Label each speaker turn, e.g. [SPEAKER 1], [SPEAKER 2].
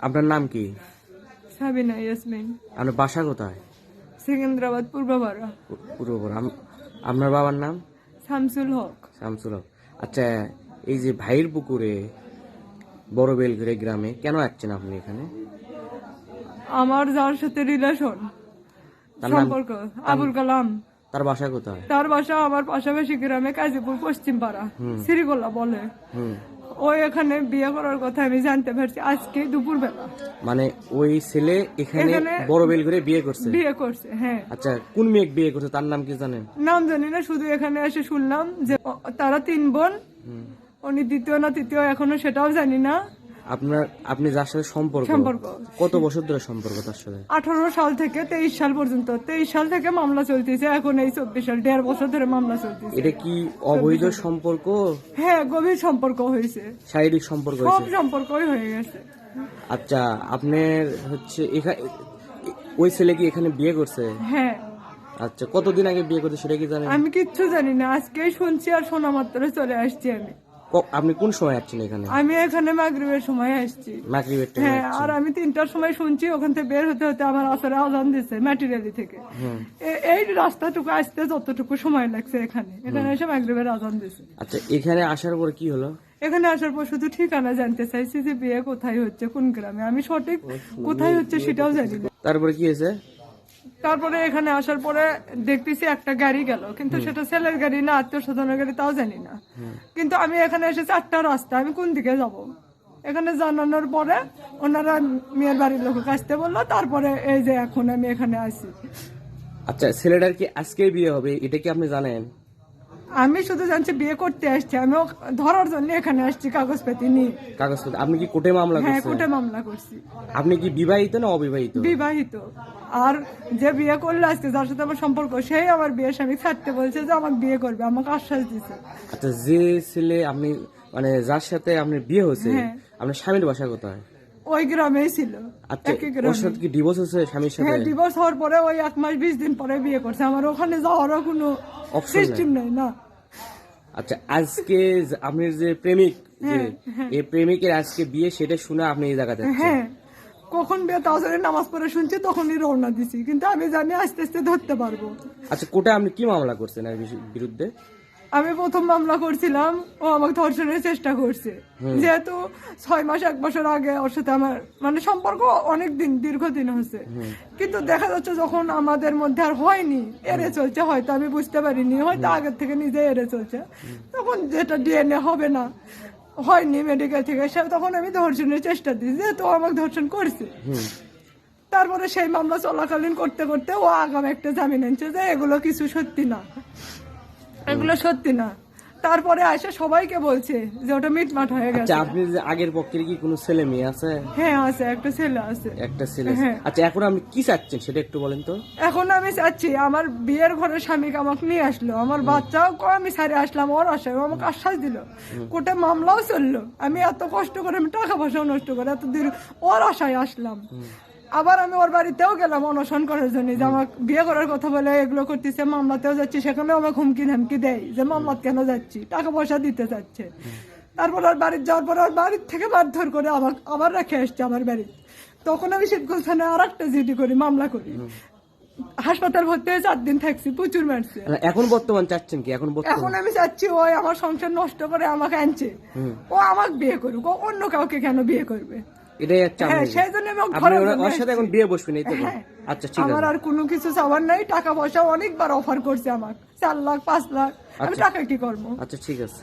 [SPEAKER 1] আপনার নাম কি?
[SPEAKER 2] সাবিনা ইয়াসমিন।
[SPEAKER 1] আপনার বাসা কোথায়?
[SPEAKER 2] সিকেন্দ্রাবাদ পূর্বপাড়া।
[SPEAKER 1] পূ- আপনার বাবার নাম?
[SPEAKER 2] শামসুল হক।
[SPEAKER 1] শামসুল হক। আচ্ছা এই যে ভাইয়ের পুকুরে বড় বেলঘরে গ্রামে কেন আসছেন আপনি এখানে?
[SPEAKER 2] আমার যার সাথে রিলেশন
[SPEAKER 1] তার
[SPEAKER 2] সম্পর্ক আবুল কালাম।
[SPEAKER 1] তার বাসা কোথায়?
[SPEAKER 2] তার বাসা আমার পাশাপাশি গ্রামে কাজীপুর পশ্চিম পাড়া শ্রীগোল্লা বলে।
[SPEAKER 1] হুম
[SPEAKER 2] ও এখানে বিয়ে করার কথা আমি জানতে পারছি আজকে দুপুর বেলা
[SPEAKER 1] মানে ওই ছেলে এখানে
[SPEAKER 2] বড়
[SPEAKER 1] বড় বেলঘরে বিয়ে করছে?
[SPEAKER 2] বিয়ে করছে হ্যাঁ।
[SPEAKER 1] আচ্ছা কোন মেয়ে বিয়ে করছে? তার নাম কি জানেন?
[SPEAKER 2] নাম জানি না শুধু এখানে এসে শুনলাম যে তারা তিন বোন। উনি দ্বিতীয় না তৃতীয় এখনও সেটাও জানি না।
[SPEAKER 1] আপনার আপনি যার সাথে সম্পর্ক
[SPEAKER 2] সম্পর্ক।
[SPEAKER 1] কত বছর ধরে সম্পর্ক তার সাথে?
[SPEAKER 2] আঠারো সাল থেকে তেইশ সাল পর্যন্ত। তেইশ সাল থেকে মামলা চলতেছে এখন এই চব্বিশ সাল দেড় বছর ধরে মামলা চলতেছে।
[SPEAKER 1] এটা কি অবৈধ সম্পর্ক?
[SPEAKER 2] হ্যাঁ গভীর সম্পর্ক হয়েছে।
[SPEAKER 1] শারীরিক সম্পর্ক
[SPEAKER 2] সব সম্পর্কই হয়ে গেছে।
[SPEAKER 1] আচ্ছা আপনার হচ্ছে এখানে ওই ছেলে কি এখানে বিয়ে করছে?
[SPEAKER 2] হ্যাঁ।
[SPEAKER 1] আচ্ছা কতদিন আগে বিয়ে করছে সেটা কি জানেন?
[SPEAKER 2] আমি কিচ্ছু জানি না আজকেই শুনছি আর শোনা মাত্র চলে আসছি আমি।
[SPEAKER 1] আপনি কোন সময় আসছেন এখানে?
[SPEAKER 2] আমি এখানে মাগরিবের সময় আসছি।
[SPEAKER 1] মাকরিবের টাইমে
[SPEAKER 2] হ্যাঁ আর আমি তিনটার সময় শুনছি ওখান থেকে বের হতে হতে আমার আসরে আজান দিচ্ছে ম্যাটেরিয়ালি থেকে। এই রাস্তাটুকু আসতে যতটুকু সময় লাগছে এখানে এখানে এসে মাগরিবের আজান দিছে।
[SPEAKER 1] আচ্ছা এখানে আসার পর কি হলো?
[SPEAKER 2] এখানে আসার পর শুধু ঠিকানা জানতে চাইছি যে বিয়ে কোথায় হচ্ছে কোন গ্রামে। আমি সঠিক কোথায় হচ্ছে সেটাও জানি না।
[SPEAKER 1] তারপরে কি হয়েছে?
[SPEAKER 2] তারপরে এখানে আসার পরে দেখতেছি একটা গাড়ি গেল। কিন্তু সেটা ছেলের গাড়ি না আত্মীয় স্বজনের গাড়ি তাও জানি না। কিন্তু আমি এখানে এসে চারটা রাস্তা আমি কোন দিকে যাব? এখানে জানানোর পরে ওনারা মেয়ের বাড়ির লোক আসতে বলল তারপরে এই যে এখন আমি এখানে আসি
[SPEAKER 1] আচ্ছা ছেলেটার কি আজকে বিয়ে হবে? এটা কি আপনি জানেন?
[SPEAKER 2] আমি শুধু জানছি বিয়ে করতে আসছি আমি ধরার জন্য এখানে আসছি কাগজপাতি নিয়ে।
[SPEAKER 1] কাগজপত্র আপনি কি কোর্টে মামলা করছেন
[SPEAKER 2] হ্যাঁ
[SPEAKER 1] করছেন?
[SPEAKER 2] কোর্টে মামলা করছি।
[SPEAKER 1] আপনি কি বিবাহিত না অবিবাহিত?
[SPEAKER 2] বিবাহিত। আর যে বিয়ে করল আজকে যার সাথে আমার সম্পর্ক সেই আমার বিয়ের স্বামী ছাড়তে বলছে যে আমাকে বিয়ে করবে আমাকে আশ্বাস দিছে।
[SPEAKER 1] আচ্ছা যে ছেলে আপনি মানে যার সাথে আপনার বিয়ে হয়েছে
[SPEAKER 2] হ্যাঁ।
[SPEAKER 1] আপনার স্বামীর বাসা কোথায়?
[SPEAKER 2] ওই গ্রামেই ছিল
[SPEAKER 1] আচ্ছা
[SPEAKER 2] গ্রামে।
[SPEAKER 1] সাথে কি ডিভোর্স হয়েছে স্বামীর সাথে?
[SPEAKER 2] হ্যাঁ ডিভোর্স হওয়ার পরে ওই এক মাস বিশ দিন পরে বিয়ে করছে। আমার ওখানে যাওয়ারও কোনো
[SPEAKER 1] Option
[SPEAKER 2] সিস্টেম নেই। না।
[SPEAKER 1] আচ্ছা আজকে যে যে প্রেমিক যে এই প্রেমিকের আজকে বিয়ে সেটা শুনে আপনি এই জায়গাতে
[SPEAKER 2] হ্যাঁ কখন বিয়ে নামাজ পড়ে শুনছি তখনই রওনা দিছি। কিন্তু আমি জানি আস্তে আস্তে ধরতে পারব।
[SPEAKER 1] আচ্ছা কোটা আপনি কি মামলা করছেন এর বিরুদ্ধে?
[SPEAKER 2] আমি প্রথম মামলা করছিলাম ও আমাকে ধর্ষণের চেষ্টা করছে। যেহেতু ছয় মাস এক বছর আগে ওর সাথে আমার মানে সম্পর্ক অনেক দিন দীর্ঘদিন হচ্ছে কিন্তু দেখা যাচ্ছে যখন আমাদের মধ্যে আর হয়নি এড়ে চলছে হয়তো আমি বুঝতে পারিনি হয়তো আগের থেকে নিজে এড়ে চলছে। তখন যেটা ডিএনএ হবে না হয়নি মেডিকেল থেকে সে তখন আমি ধর্ষণের চেষ্টা দিই যেহেতু আমাকে ধর্ষণ করছে। তারপরে সেই মামলা চলাকালীন করতে করতে ও আগাম একটা জামিন আনছে যে এগুলো কিছু সত্যি না। এগুলো সত্যি না। তারপরে আসে সবাইকে বলছে যে ওটা মিটমাট হয়ে
[SPEAKER 1] আচ্ছা
[SPEAKER 2] গেছে।
[SPEAKER 1] আপনি আগের পক্ষের কি কোনো ছেলে মেয়ে আছে?
[SPEAKER 2] হ্যাঁ আছে একটা ছেলে আছে।
[SPEAKER 1] একটা ছেলে।
[SPEAKER 2] হ্যাঁ।
[SPEAKER 1] আচ্ছা এখন আপনি কি চাচ্ছেন সেটা একটু বলেন তো।
[SPEAKER 2] এখন আমি চাচ্ছি আমার বিয়ের ঘরের স্বামীকে আমাকে নিয়ে আসলো আমার বাচ্চাও কো আমি সারে আসলাম ওর আশায় ও আমাকে আশ্বাস দিল। কোর্টে মামলাও চলল। আমি এত কষ্ট করে আমি টাকা পয়সাও নষ্ট করে এত দূর ওর আশায় আসলাম। আবার আমি ওর বাড়িতেও গেলাম অনশন করার জন্য যে আমাকে বিয়ে করার কথা বলে এগুলো করতেছে মামলাতেও যাচ্ছি সেখানেও আমাকে হুমকি ধামকি দেয় যে মামলাত কেন যাচ্ছি টাকা পয়সা দিতে চাচ্ছে তারপর ওর বাড়ির যাওয়ার পর ওর বাড়ির থেকে মারধর করে আমার আবার রেখে আসছে আমার বাড়ি। তখন আমি শিবগঞ্জ থানায় আর একটা জিডি করি মামলা করি। হাসপাতাল ভর্তি হয়ে চার দিন থাকছি প্রচুর মারছে।
[SPEAKER 1] এখন বর্তমান চাচ্ছেন কি? এখন
[SPEAKER 2] এখন আমি চাচ্ছি ওই আমার সংসার নষ্ট করে আমাকে আনছে। ও আমাকে বিয়ে করুক ও অন্য কাউকে কেন বিয়ে করবে?
[SPEAKER 1] এটাই একটা
[SPEAKER 2] হ্যাঁ সেই জন্য আমি
[SPEAKER 1] আপনি
[SPEAKER 2] ঘরের
[SPEAKER 1] ওরা-
[SPEAKER 2] জন্য
[SPEAKER 1] সাথে এখন বিয়ে বসবেন এই তো
[SPEAKER 2] হ্যাঁ।
[SPEAKER 1] আচ্ছা ঠিক
[SPEAKER 2] আমার
[SPEAKER 1] আছে
[SPEAKER 2] আর কোনো কিছু চাওয়ার নাই টাকা পয়সা অনেকবার অফার করছে আমার চার লাখ পাঁচ লাখ। আমি টাকা কি করব?
[SPEAKER 1] আচ্ছা ঠিক আছে।